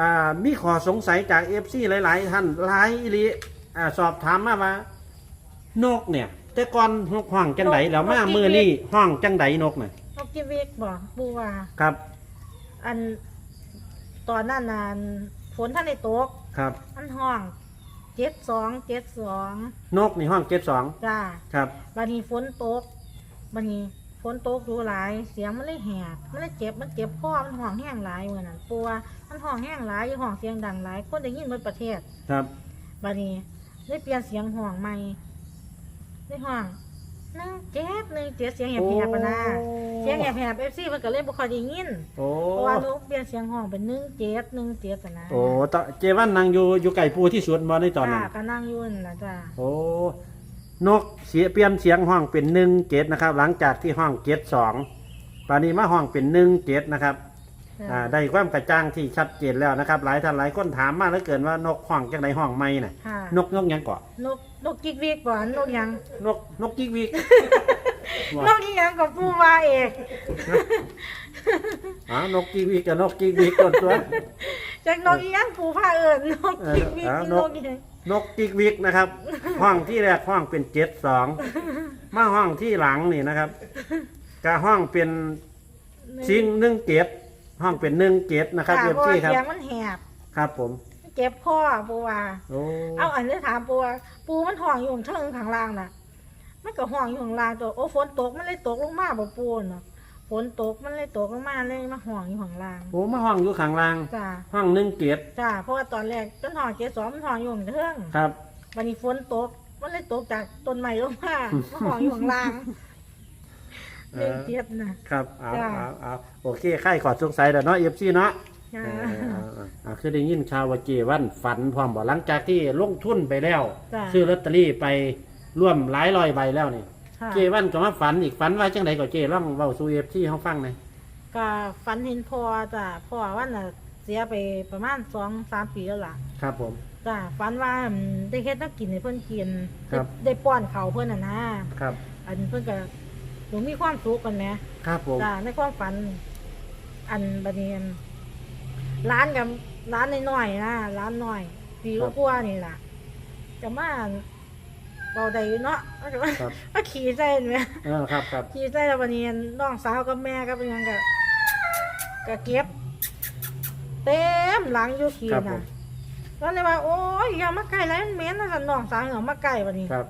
อ่ามีขอสงสัยจากเอฟซีหลาย ๆ ท่านหลายอีหลีอ่าสอบถามมาว่า นกเนี่ย แต่ก่อนนกห้องจังไดแล้วมานกอีกมือนี่ห้องจังไดนกน่ะนกกิวิกบ่ปูว่า ครับ อันตอนนั้นนานฝนท่านในตกครับ อันห้องเจ็ดสองเจ็ดสองนกนี่ห้องเจ็ดสองจ้าครับ บัดนี้ฝนตกบัดนี้ ฝนตกดูหลาย เสียงมันเลยแหบมันเลยเจ็บ มันเจ็บคอมันห้องแห้งหลายเหมือนนั้นปูว่ามันห้องแห้งหลายอยู่ห้องเสียงดังหลาย คนได้ยินหมดประเทศครับบัดนี้ได้เปลี่ยนเสียงห้องใหม่ได้ห้องหนึ่งเจ็ดหนึ่งเจ็ดเสียงแหบๆปะนะเสียงแหบๆเอฟซีมันก็เลยบ่ค่อยได้ยินโอ้เพราะว่าหนูเปลี่ยนเสียงห้องเป็นหนึ่งเจ็ดหนึ่งเจ็ดนะโอ้ตอนเจวันนางอยู่อยู่ไก่ปูที่สวนบอในตอนนั้นจ้าก็นั่งอยุ่นนนะจ้าโอ้ นกเสียเปลี่ยนเสียงห้องเป็นหนึ่งเจ็ดนะครับ หลังจากที่ห้องเจ็ดสองปานนี้มาห้องเป็นหนึ่งเจ็ดนะครับอ่าได้ความกระจ่างที่ชัดเจนแล้วนะครับ หลายท่านหลายคนถามมาแล้วเกินว่านกห้องจังไดห้องไม่น่ะ ค่ะ นกนกหยังเกาะนกนกกิกวิกบ่นกหยัง นกนกจิกวิก นกอีหยังกับปูว่าเอกอ๋อนกจิกวิกกับนกจิกวิกต้นตัว จากนกอีหยังปูผ้าเอิญนกกิกวิกเออนี่นนก กอีหยัง นกจิกวิกนะครับ ห้องที่แรกห้องเป็นเจ็ดสองมาห้องที่หลังนี่นะครับก็ห้องเป็นซิงหนึ่งเจ็ดห้องเป็นหนึ่งเจ็ดนะครับค่ะเอฟเพราะซีว่าครับเสียงมันแหบครับผมเจ็บคอปูว่าโอ้เอาอันนี้ถามปูว่าปูมันห้องอยู่ข้างเทิงข้างล่างน่ะมันก็ห้องอยู่ข้างล่างตัวโอ้ฝนตกมันเลยตกลงมาบ่ปูเนาะ ฝนตกมันเลยตกลงมาเลยมาห้องอยู่ข้างล่างโหมาห้องอยู่ข้างล่าง จ้าห้องหนึ่งเจ็ดจ้าเพราะว่าตอนแรกต้นห้องเจ็ดสองมันห้องอยู่ข้างเทิงครับ วันนี้ฝนตกมันเลยตกจากต้นไม้ลงมามาห้องอยู่ข้างล่างเอเล่นอเทียบนะ ครับเอาจ้าเอาเอาโอเคใครขอสงสัยแล้วเนาะเอฟซีเนาะจ้าเออเอาเอาเอาคือได้ยินข่าวว่าเจวันฝันพร้อมบ่หลังจากที่ลงทุนไปแล้ว จ้าซื้อลอตเตอรี่ไปร่วมหลายร้อยใบแล้วนี่ ค่ะเจวันก็มาฝันอีกฝันว่าจังไดก็เจล่องเว้าสู่เอฟซีเขาฟังหน่อยก็ฝันเห็นพ่อจ้าพ่อว่าน่ะเสียไปประมาณสองสามปีแล้วล่ะครับผม จ้าฝันว่าอืมได้เฮ็ดนักกินให้เพิ่นกินครับได้ได้ป้อนเขาวเพิ่นน่ะนะครับ อันเพิ่นก็หนูมีความสุขกันแหม ครับผม จ้าในความฝัน อันบัดนี้อันร้านกับร้านน้อยๆนะร้านน้อยปีกว่าๆนี่ล่ะจะมา เบาได้อยู่เนาะก็จะมาครับมาขี่ใจเห็นไหมเออครับครับขี่ใจแล้ววันนี้น้องสาวกับแม่ก็เป็นหยังก็ก็เก็บ เต็มหลังอยู่ขี่ครับผน่ะมก็เลยว่า โอ้ยอย่ามาใกล้แล้วมันเหม็นนะสันน้องสาวอย่ามาใกล้วันนี้ ครับ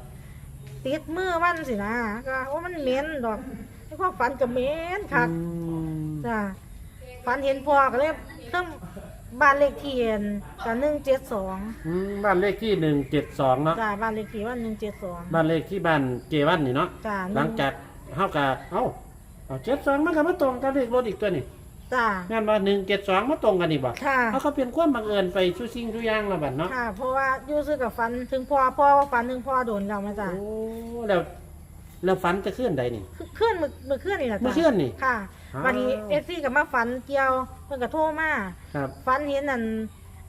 ติดมือมันสินะก็โอ้มันเหม็นดอกไอ้ความฝันก็เหม็นคักอืมจ้าฝันเห็นพ่อก็เลยเพิ่ง บ้านเลขที่กับหนึ่งเจ็ดสองอืมบ้านเลขที่หนึ่งเจ็ดสองเนาะจ้าบ้านเลขที่ว่าหนึ่งเจ็ดสองบ้านเลขที่บ้านเจวันนี่เนาะจ้าหลังจากเฮากะเอ้าเอาเจ็ดสองมันก็มาตรงกับเลขรถอีกตัวนี่จ้างานว่าหนึ่งเจ็ดสองมาตรงกันนี่บ่ค่ะเขาก็เป็นความบังเอิญไปชูซิงชูย่างละบัดเนาะค่ะ เพราะว่าอยู่ซื้อกับฟันถึงพ่อพ่อว่าฟันถึงพ่อโดนเรามาจ้ะโอ้แล้ว แล้วฝันจะขึ้นใดนี่เคลื่อนมือมือเคลื่อนนี่แหละจ้ะมื้อเคลื่อนนี่ค่ะอ้าว วันนี้เอฟซีกับมาฝันเกี่ยวเพิ่นก็โทรมาครับ ฝันเห็นอัน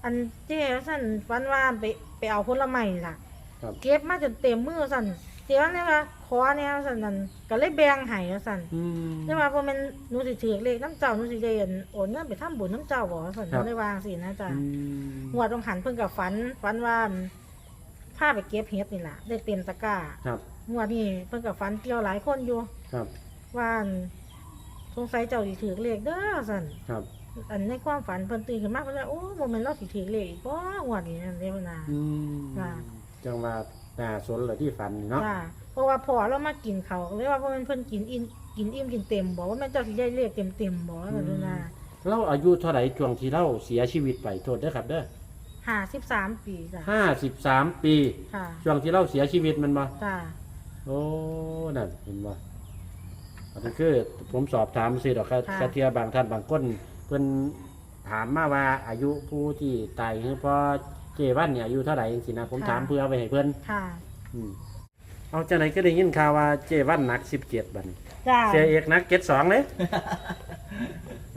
อันเจ้สั่นฝันว่าไปไปเอาผลไม้ล่ะ ครับ เก็บมาจนเต็มมือสั่นเจ้าเนี่ยว่าขอเนี่ยสั่นนั่นก็เลยแบ่งให้ว่าสั่นอืม ได้ว่าพอมันหนูสิถือเลขน้ำเจ้าหนูสิได้อันโอนเงินไปทำบุญน้ำเจ้าบ่สั่นหครันูบได้วางสินะจ้ะอืมงวดต้องหันเพิ่นกับฝันฝันว่าพาไปเก็บเห็ดนี่ล่ะ ได้เต็มตะกร้า ครับ งวดนี้เพิ่นกับฝันเกี่ยวหลายคนอยู่ครับว่าอั่นสงสัยเจ้าสิถือเลขเด้อสั่นครับอันในความฝันเพิ่นตื่นขึ้นมาเพิ่นว่าโอ้บ่แม่นเราสิถือเลขอีกบ่งวดนี้นั่นเด้อนะอืมจ้ะจังว่าน่าสนเลยที่ฝันนี่เนาะจ้าเพราะว่าพอเรามากินเขาวเลยว่าเพราะมันเพิ่นกินอิ่มกินอิ่มกินเต็มบอกว่าแม่นเจ้าสิได้เลขเต็มๆบ่ว่าซั่นเด้อนะเราอายุเท่าไหร่ช่วงที่เราเสียชีวิตไปโทษเด้อครับเด้อ53ปีจ้ะห้าสิบสามปี ค่ะช่วงที่เราเสียชีวิตมันบ่จ้า โอ้นั่นเห็นบ่อันนี้คือ ผมสอบถามสิดอกครับค่ะ กระเทียบางท่านบางคนเพิ่นถามมาว่าอายุผู้ที่ตายคือพอเจวันเนี่ยอายุเท่าไหร่จังซี่นะผมถามเพื่อเอาไปให้เพิ่นค่ะอืมเอาจังไหนก็ได้ยินข่าวว่าเจวันหนัก17บัดนี้จ้าเสียเอกหนัก72เลย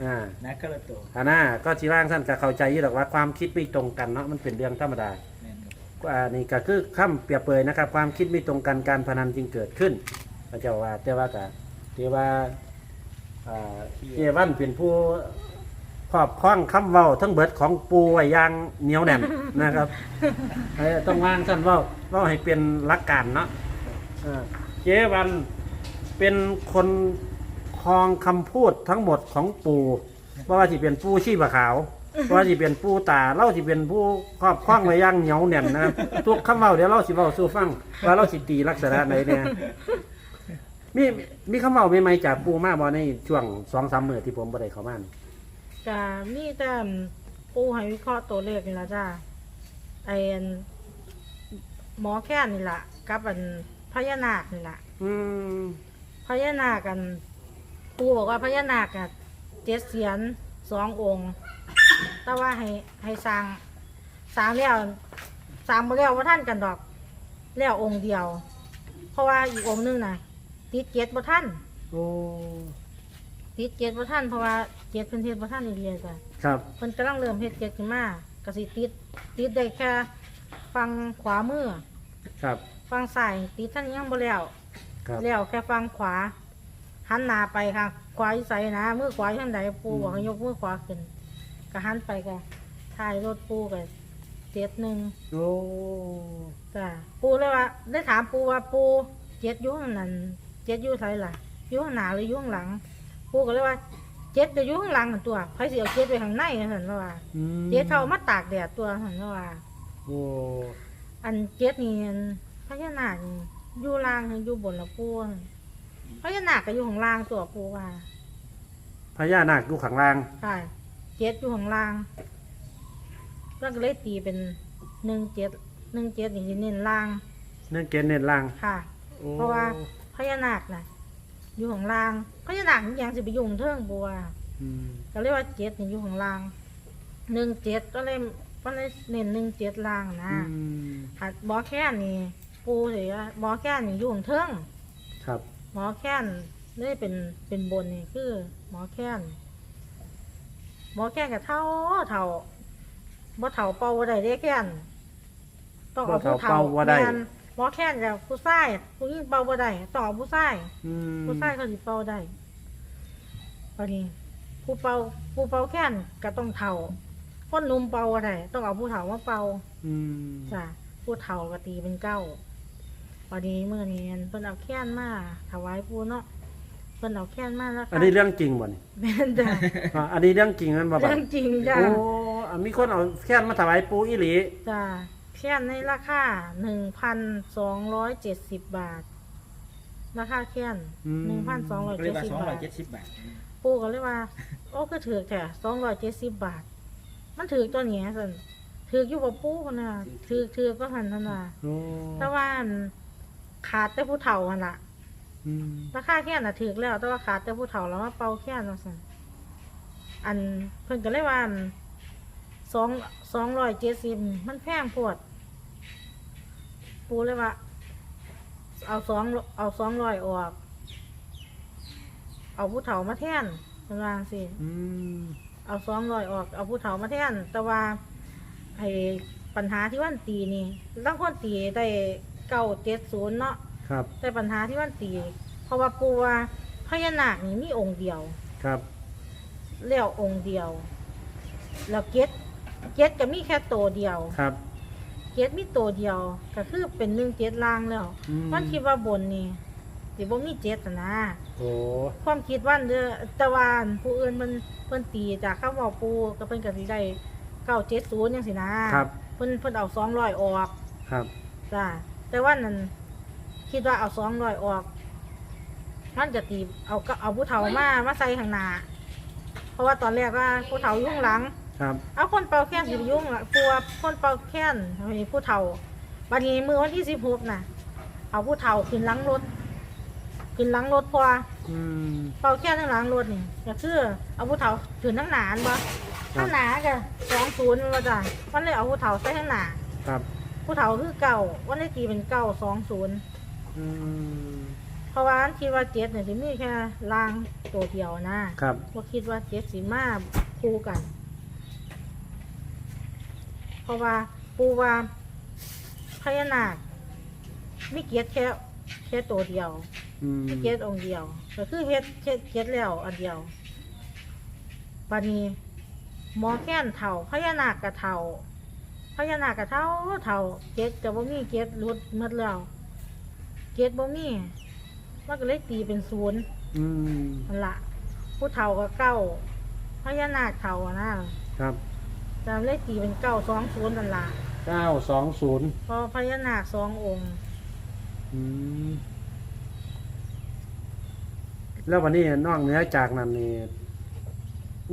อ่า นักกระโดด อันน่าก็ที่ร่างท่านก็เข้าใจอยู่หรอกว่าความคิดไม่ตรงกันเนาะมันเป็นเรื่องธรรมดาแม่นครับ อ่านี่ก็คือคำเปรียบเปรยนะครับ ความคิดไม่ตรงกันการพนันจึงเกิดขึ้นพระเจ้าว่าแต่ว่าก็ที่ว่าอ่าเจวันเป็นผู้ครอบคล้องคำเว้าทั้งเบิดของปูไว้อย่างเหนียวแน่นนะครับเอ้ยต้องวางท่านเว้าเว้าให้เป็นหลักการเนาะเออเจ๊วันเป็นคนครองคำพูดทั้งหมดของปูบ่ว่าที่เป็นปูชีพขาว ว่าที่เป็นปูตาเล่าที่เป็นผู้ครอบคล้องไว้อย่างเหนียวแน่นนะครับทุกคำเว้าเดี๋ยวเราสิเว้าสู่ฟังว่าเราสิตีลักษณะไหนเนี่ยมีมีคำเว้าใหม่ๆจากปูมาบ่ในช่วงสองสามมื้อที่ผมบ่ได้เข้ามานี่จะมีแต่ปูให้วิเคราะห์ตัวเลขนี่ละจ้าไออันหมอแค่นี่ละกับอันพญานาคนี่ละอืมพญานาคกันปูบอกว่าพญานาคอะเจ็ดเสียนสององค์ แต่ว่าให้ให้สร้างสร้างแล้วสร้างมาแล้วว่าท่านกันดอก แล้วองค์เดียว เพราะว่าอีกองค์หนึงน่ะติดเจ็ดบ่ท่านโอ้ติดเจ็ดบ่ท่านเพราะว่าเจ็ดเพิ่นเฮ็ดบ่ท่านอีเรียจ้ะครับเพิ่นกำลังเริ่มเฮ็ดเจ็ดขึ้นมาก็สิติดติดได้แค่ฟังขวามือครับฟังซ้ายติดท่านยังบ่แล้ว ครับแล้วแค่ฟังขวาหันหน้าไปค่ะขวาอยู่ไสนะมือขวาอยู่ทางใดปูบอกให้ยกมือขวาขึ้น ก็หันไปก็ถ่ายรถปูก็เจ็ดหนึ่งโอ้จ้ะปูเลยว่า ได้ถามปูว่าปูเจ็ดอยู่ข้างนั้นเจ็ดอยู่ไสล่ะอยู่ข้างหน้าหรืออยู่ข้างหลัง ปูก็เลยว่าเจ็ดจะอยู่ข้างหลังนั่นตัวไผสิเอาเจ็ดไปข้างในนั่นหั่นว่าอืมเจ็ดเขาเอามาตากแดดตัวหั่นว่า โอ้อันเจ็ดนี่อันพญานาคนี่อยู่ล่างหรืออยู่บนละปูหั่นพญานาคก็อยู่ข้างล่างตัวปูว่าพญานาคอยู่ข้างล่างใช่ เจ็ดอยู่ข้างล่างแล้วก็เลยตีเป็นหนึ่งเจ็ดหนึ่งเจ็ดนี่สิเน้นล่างเนื่องเกณฑ์เน้นล่างค่ะ โอ้เพราะว่าพญานาคน่ะ อยู่ข้างล่างพญานาคยังสิไปอยุ่ข้างเทิงบัวาอืมก็เรียกว่าเจ็ดนี่อยู่ข้างล่างหนึ่งเจ็ดก็เลยก็เลยเน้นหนึ่งเจ็ดล่างนะอืมหัดบอแค่นี่ปูเสียบอแค่นี่อยู่ข้างเทิงครับหมอแค้นนี่เป็นเป็นบนนี่คือหมอแค้น หมอแค้นกับเท่าเท่าบ่เท่าเป่าบ่ได้เด้แค้นต้องเอาผู้เท่าแม่นหมอแค้นกับผู้ชายผู้หญิงเป่าบ่ได้ต้องเอาผู้ชาย อืมผู้ชายเขาสิเป่าได้ปนี้ ผู้เป่าผู้เป่าแค้นก็ต้องเท่าคนหนุ่มเป่าบ่ได้ต้องเอาผู้เฒ่ามาเป่าอืมจ้ะผู้เฒ่าก็ตีเป็นเก้าวันนี้เมื่อนี้เพิ่นเอาแค้นมาถวายปู่เนาะ เพิ่นเอาแค้นมาแล้วค่ะอันนี้เรื่องจริงบ่นี่แม่นจ้ะอ่าอันนี้เรื่องจริงนั่นบ่บัดเรื่องจริงจ้ะโอ้อะมีคนเอาแค่นมาถวายปูอีหลีจ้ะแค้นในราคาหนึ่งพันสองร้อยเจ็ดสิบบาท ราคาแค้นหนึ่งพันสองร้อยเรีเจ็ยดกว่าสิบสองร้บาทอยเจ็ดสิบบาทปู่ก็เลยว่า โอ้ก็ถือแค่สองร้อยเจ็ดสิบบาท มันถือตัวเนี้ยสิถืออยู่กับปู่คนน่ะถือถือก็หันทันว่าโอ้แต่ว่าอันขาดแต่ผู้เฒ่าหันละอืม ราคาแค่น่ะถือแล้ว แต่ว่าขาดแต่ผู้เฒ่าแล้วมาเป่าแค่น่ะสิอันเพิ่นก็เลยว่าอันสองสองร้อยเจ็ดสิบมันแพงโพวด ปูเลยว่า เอาสองเอาสองร้อยออก เอาผู้เฒ่ามาแทนเป็นว่าสิอืมเอาสองร้อยออก เอาผู้เฒ่ามาแทนแต่ว่าไอ้ปัญหาที่วันตีนี่ตั้งคนตีได้เก้าเจ็ดศูนย์เนาะ ครับ แต่ปัญหาที่วันตี เพราะว่าปูว่าพญานาคนี่มีองค์เดียว ครับเลี้ยวองค์เดียว แล้วเก็ดเก็ดก็มีแค่ตัวเดียว ครับ เก็ดมีตัวเดียว ก็คือเป็นหนึ่งเจ็ดล่างแล้ว อืมมันคิดว่าบนนี่สิบ่มีเจ็ดน่ะนะ โอ้ความคิดวันเด้อแตะวันผู้อื่นมันเพิ่นตีจากคำเว้าปูก็เพิ่นก็สิได้เก้าเจ็ดศูนย์จังซี่นะครับ เพิ่นเพิ่นเอาสองร้อยออกครับ จ้าแต่ว่านั้น คิดว่าเอาสองร้อยออกมันจะตีเอาก็เอาผู้เฒ่ามามาใส่ข้างหน้าเพราะว่าตอนแรกว่าผู้เฒ่าอยุ่ข้างหลัง ครับ เอาคนเป่าแค้นสิไปยุ่งละกลัวคนเป่าแค้นมีผู้เฒ่าบัดนี้มือวันที่สิบหกน่ะ เอาผู้เฒ่าขึ้นหลังรถขึ้นหลังรถเพออืม เป่าแค้นทั้งหลังรถนี่ก็คือเอาผู้เฒ่าขึ้นทั้งหนานบ่ทั้งหนาก็สองศูนย์มาจ้ะมันเลยเอาผู้เฒ่าใส่ทั้งหนาครับ ผู้เฒ่าคือเก่าวันได้ตีเป็นเก่าสองศูนย์ อืมเพราะว่าอันคิดว่าเจ็ดเนี่ยสิมีแค่ลางตัวเดียวนะครับ ว่าคิดว่าเจ็ดสีมาคู่กัน เพราะว่าปูว่าพญานาคมีเกียรติแค่แค่ตัวเดียวอืมมีเกียรติองค์เดียวก็คือเฮ็ดเฮ็ดเกียรติแล้วอันเดียวปานนี้หมอแค้นเท่าพญานาคกะเท่าพญานาคกะเท่าเท่าเกตจะบ่มีเกตรุดหมดแล้ว เกตบ่มีมันก็เลยตีเป็นศูนย์อืมนั่นละผู้เท่าก็เก้าพญานาคเท่าอะนะครับแต่เลยตีเป็นเก้าสองศูนย์นั่นละเก้าสองศูนย์เพอพญานาคสององค์อืมแล้ววันนี้นอกเหนือจากนั้นนี่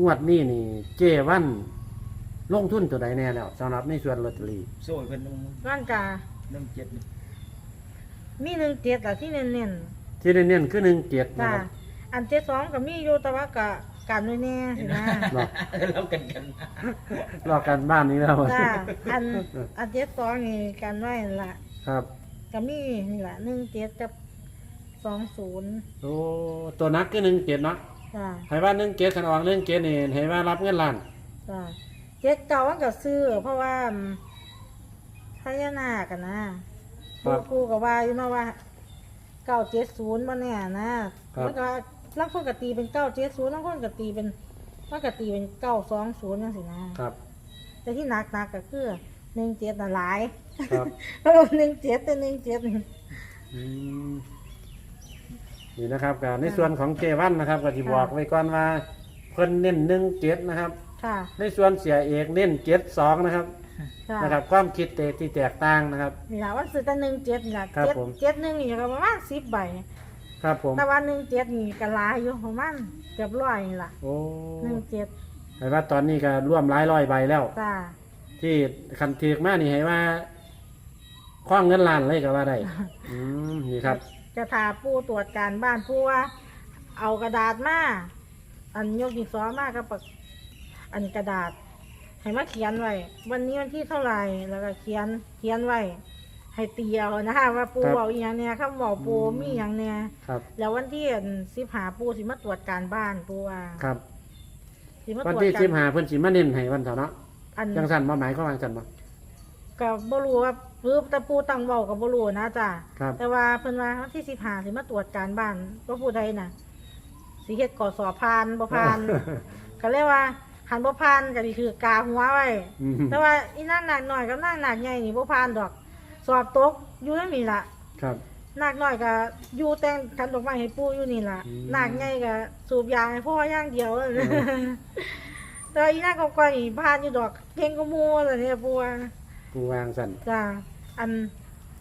งวดนี้นี่ เจวัน ลงทุนตัวใดแน่แล้วสำหรับในส่วนลอตเตอรี่โซ่เป็นร่างกาน้ำเจ็ดนี่ มีหนึ่งเจ็ดอะที่เน้นที่เน้นๆคือหนึ่งเจ็ดๆนะจ้าครับอันเจ็ดสองก็มีอยู่แต่ว่าก็กันด้วยแน่สินะเนาะแล้วกันกันรอกันบ้านนี้แล้วจ้าอันอันเจ็ดสองนี่กันไว้นั่นละครับ ก็มีนี่แหละหนึ่งเจ็ดกับสองศูนย์โอ้ตัวนักคือหนึ่งเจ็ดเนาะจ้าให้ว่าหนึ่งเจ็ดขันออกหนึ่งเจ็ดนี่ให้ว่ารับเงินล้านจ้าเจ็ดเก่ามันก็ซื้อเพราะว่าอืมพญานาคกันนะ ครูครูก็ว่าอยู่เนาะว่าเก้าเจ็ดศูนย์มาเนี่ยนะมันก็ลังคนก็ตีเป็นเก้าเจ็ดศูนย์ลังคนก็ตีเป็นมันก็ตีเป็นเก้าสองศูนย์นั่นสินะครับ แต่ที่หนักหนักๆก็คือหนึ่งเจ็ดน่ะหลายครับเพราะหนึ่งเจ็ดแต่หนึ่งเจ็ดอืมนี่นะครับก็ในส่วนของเจวันนะครับก็จะบอกไว้ก่อนว่าเพิ่นเน้นหนึ่งเจ็ดนะครับ ค่ะในส่วนเสียเอกเน้นเจ็ดสองนะครับค่ะนะครับความคิดเตที่แตกต่างนะครับ นี่ละวันซื้อแต่หนึ่งเจ็ดนี่ละครับเจ็ดผม เจ็ดหนึ่งนี่ก็ประมาณสิบใบ ครับผม แต่ว่าหนึ่งเจ็ดนี่ก็หลายอยู่ประมาณเกือบร้อยนี่ละโอ้หนึ่งเจ็ดให้ว่าตอนนี้ก็ร่วมหลายร้อยใบแล้ว จ้าที่คันเทียกมานี่ให้ว่าคว้างเงินล้านเลยก็ว่าได้อืมนี่ครับ จะทาปูตรวจการบ้านปูว่า เอากระดาษมาอันยกดินสอมากับปาก อันกระดาษให้มาเขียนไว้วันนี้วันที่เท่าไหร่แล้วก็เขียนเขียนไว้ให้เตียวนะคะว่าปูครับบอกอีหยังเนี่ยคำบอกปูอืม มีอย่างเนี่ยครับแล้ววันที่สิบหาปูสิมาตรวจการบ้านปูว่าครับสิมาวันตรวจที่กาสิบรหาเพิ่นสิมาเน้นให้วันเถาะเนาะอัน จังสันบ่หมายความว่าจังสันบ่ก็บ่รู้ว่าปื๊บแต่ปูตังเบากับบ่รู้นะจ้ะครับ แต่ว่าเพิ่นว่าวันที่สิบหาสิมาตรวจการบ้านว่าผู้ใดน่ะสิเฮ็ดก่อสอบผ่านบ่ผ่าน ก็เลยว่า หันบ่ผ่านก็สิคือกาหัวไว้ อืมแต่ว่าอีนางหนักหน่อยกับนางหนักใหญ่นี่บ่ผ่านดอก สอบตกอยู่นั่นนี่ล่ะครับหนักหน่อยก็อยู่แต่งกันดอกไม้ให้ปู่อยู่นี่ล่ะอืมหนักใหญ่ก็สูบยาให้พ่อย่างเดียวอแต่ว่าอีนางก็ก่อยนี่ผ่านอยู่ดอกเก่งกว่าหมู่ล่ะเนี่ยปู่ว่า กูวางสันจ้าอัน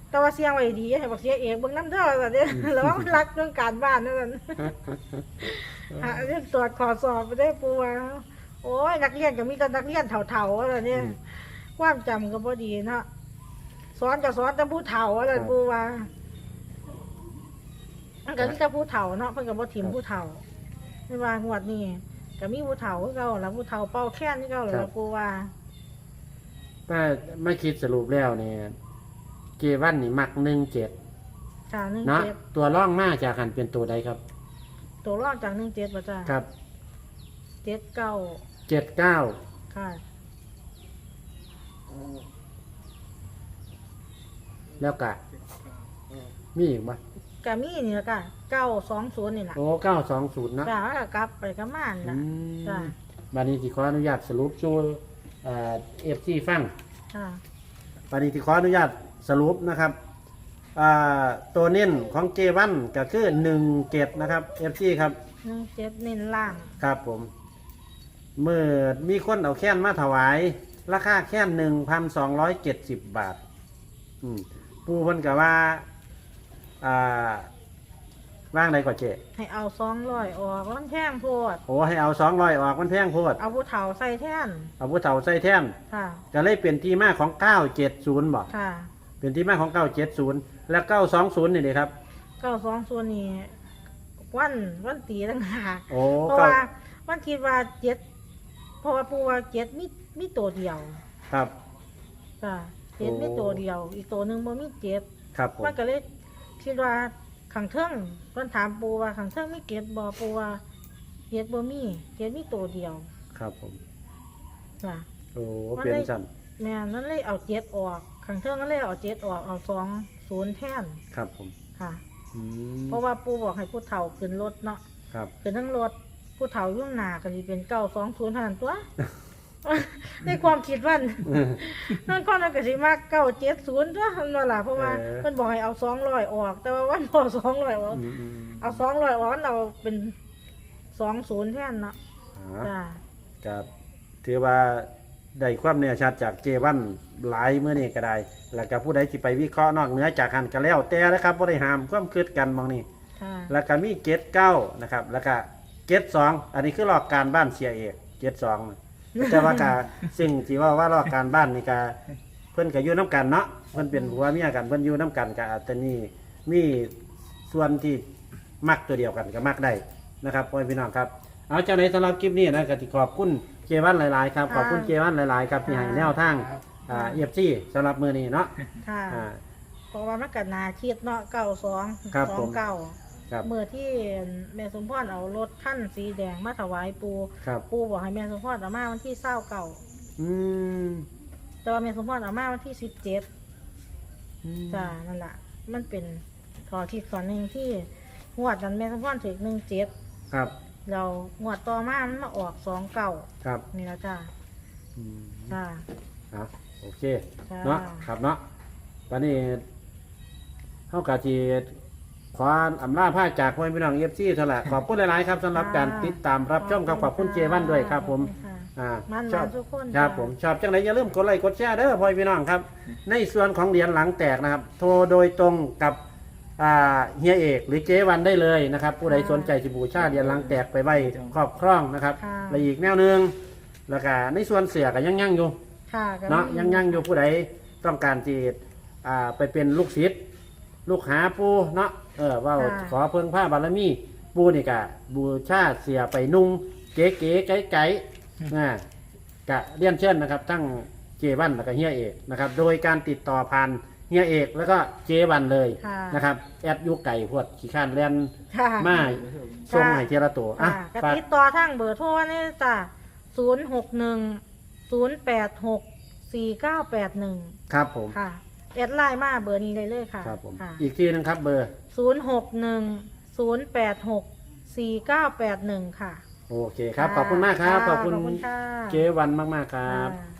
แต่ว่าเสียงไว้ดีให้บอกเสียเอกเบิ่งน้ำเด้อแบบนี้แล้วมันรักเรื่องการบ้านนั่นนะหาเรื่องตรวจขอสอบไปได้ปูว่า โอ้ยนักเรียนก็มีแต่นักเรียนเถ่าๆอะไรเนี่ยอืมความจำก็พอดีเนาะสอนก็สอนแต่ผู้เฒ่าอะไรครับปูว่ามันก็มีแต่ผู้เฒ่าเนาะเพิ่นก็บ่ถิ่มครับผู้เฒ่าไม่ว่างวดนี้ก็มีผู้เฒ่าคือเก่าแล้วผู้เฒ่าเป่าแค้นคือเก่าแล้วปูว่าถ้าไม่คิดสรุปแล้วเนี่ยเกวันนี่มักหนึ่งเจ็ดค่ะหนึ่งเนาะเจ็ดตัวร่องมาจากหันเป็นตัวใดครับ ตัวรอดจากหนึ่งเจ็ดป่ะจ้าครับเจ็ดเก้า เจ็ดเก้าค่ะแล้วกะมีอีกปะกามีนี่ละค่ะเก้าสองศูนย์นี่แหละโอ้เก้าสองศูนย์นะจ้าแล้วก็กลับไปกับม่านอืละมจ้ะบันนี้ที่ขออนุญาตสรุปช่วยเอฟซีฟัง ค่ะปณิติขออนุญาตสรุปนะครับอ่าตัวเน้นของเจวันก็คือหนึ่งเจ็ดนะครับเอฟซีครับหนึ่งเจ็ดเน้นล่างครับผม เมื่อมีคนเอาแค้นมาถวาย ราคาแค้นหนึ่งพันสองร้อยเจ็ดสิบบาท อืมปูเพิ่นกับว่า อ่า ว่างใดกว่าเจให้เอาสองร้อยออกมันแพงโพด โอ้ให้เอาสองร้อยออกมันแพงโพด เอาผู้เฒ่าใส่แท่นเอาผู้เฒ่าใส่แท่นค่ะ ก็เลยเป็นที่มาของเก้าเจ็ดศูนย์บอกค่ะเป็นที่มาของเก้าเจ็ดศูนย์แล้วเก้าสองศูนย์นี่เลยครับ เก้าสองศูนย์นี่วันวันตีต่างหากโอ้เพราะเก้าว่าวันคิดว่าเจ็ด เพราะว่าปูว่าเจ็ดมีมีตัวเดียวครับจ้ะเจ็ดโอ้มีตัวเดียว อีกตัวหนึ่งบ่มีเจ็ดครับผม มันก็เลยคิดว่าขังเทิงเพิ่นถามปูว่าขังเทิงมีเกตบ่ปูว่าเกตบ่มีเกตมีตัวเดียวครับผมจ้ะโอ้มันเป็นเลยสั้นแม่นั่นเลยเอาเจ็ดออกขังเทิงก็เลยเอาเจ็ดออกเอาสองศูนย์แทนครับผมค่ะ อืมเพราะว่าปูบอกให้ผู้เฒ่าขึ้นรถเนาะครับ ขึ้นทั้งรถ ผู้เฒ่าอยุ่ข้างหน้าก็สิเป็นเก้าสองศูนย์เท่านั้นตัว ในความคิดวันนั่นก็นั่นก็สิมากเก้าเจ็ดศูนย์จ้ะนั่นล่ะเพราะว่าเออ เพิ่นบอกให้เอาสองร้อยออก แต่ว่าวันพอสองร้อยออกอืมอืมเอาสองร้อยออกมันเอาเป็นสองศูนย์แทนเนาะอ่าจ้าครับถือว่าได้ความแน่ชัดจากเจวันหลายเมื่อนี้ก็ได้ แล้วก็ผู้ใดที่ไปวิเคราะห์นอกเหนือจากหันก็แล้วแต่นะครับบ่ได้ห้ามความคิดกันมองนี่ ค่ะแล้วก็มีเกตเก้านะครับ แล้วก็ เกตสองอันนี้คือหลอกการบ้านเสียเอกเกตสองแต่ว่ากาสิ่งที่ว่าว่าหลอกการบ้านนี่กาเพิ่นก็อยู่น้กันเนาะเพิ่นเป็นผัวเมียกันเพิ่นอยู่น้กันก็อาจจะนี่มีส่วนที่มักตัวเดียวกันก็มักได้นะครับพ่อพี่น้องครับเอาจากไหนสำหรับคลิปนี้นะก็ที่ขอบคุณเจวันหลาย ๆ ครับขอบคุณเจวันหลาย ๆ ครับที่ให้แนวทางอ่าเอฟซีสำหรับมือนี้เนาะค่ะอ่าเพราะว่ามันก็นาคิดเนาะเก้าสองครับสอผงมเก้า ครับ เมื่อที่แม่สมพรเอารถขั้นสีแดงมาถวายปูครับ ปูบอกให้แม่สมพรเอามาวันที่เศร้าเก่าอืมแต่ว่าแม่สมพรเอามาวันที่สิบเจ็ดอืมจ้านั่นแหละมันเป็นขอที่ส่วนหนึ่งที่งวดนั้นแม่สมพรถึงหนึ่งเจ็ดครับ เรางวดต่อมามันมาออกสองเก่าครับนี่ละจ้าอืมจ้า อะโอเคจ้าเนาะ ครับเนาะวันนี้เข้ากาที ขออำลาผ้าจากพ่อพี่น้องเอฟซีเท่าไหร่ขอบคุณหลายๆครับสำหรับการติดตามรับชมครับขอบคุณเจวันด้วยครับ ผมค่ะอ่ามันชมัอบนทุกคนครับจ้าผมชอบจังไรอย่าลืมกดไลค์กดแชร์เด้อพ่อพี่น้องครับ ในส่วนของเหรียญหลังแตกนะครับ โทรโดยตรงกับอ่าเฮียเอก หรือเจวันได้เลยนะครับ ผู้ใดสนใจสิบูชาเหรียญหลังแตกไปไว้ครอบครองนะครับค่ะ และอีกแนวหนึงแล้วก็ในส่วนเสือก็ยังยังอยู่ ค่ะก็เนาะมียังยังอยู่ผู้ใดต้องการจีอ่าไปเป็นลูกศิษย์ลูกหาปูเนาะ เออว่าขอเพิ่งผ้าบารมีปูนี่กะ บูชาเสียไปนุ่งเก๋เก๋ไก่ไก่นะกะเรียนเชิญนะครับ ทั้งเจวันแล้วก็เฮียเอกนะครับ โดยการติดต่อผ่านเฮียเอก แล้วก็เจวันเลยค่ะ นะครับแอดอยุไก่พวดขี้ข้านเรียนค่ะ มาส่งให้เทยละตัวอะค่ะก็ฝากติดต่อทางเบอร์โทรนี่จ้ะศูนย์หกหนึ่งศูนย์แปดหกสี่เก้าแปดหนึ่งครับผม ค่ะแอดไลน์มาเบอร์นี้ได้เลยค่ะครับผมค่ะอีกทีหนึงครับเบอร์ ศูนย์หกหนึ่งศูนย์แปดหกสี่เก้าแปดหนึ่งค่ะ โอเคครับ ขอบคุณมากครับะขอบคุณขอบคุณค่ะ เจวันมาก ๆ ครับค่ะ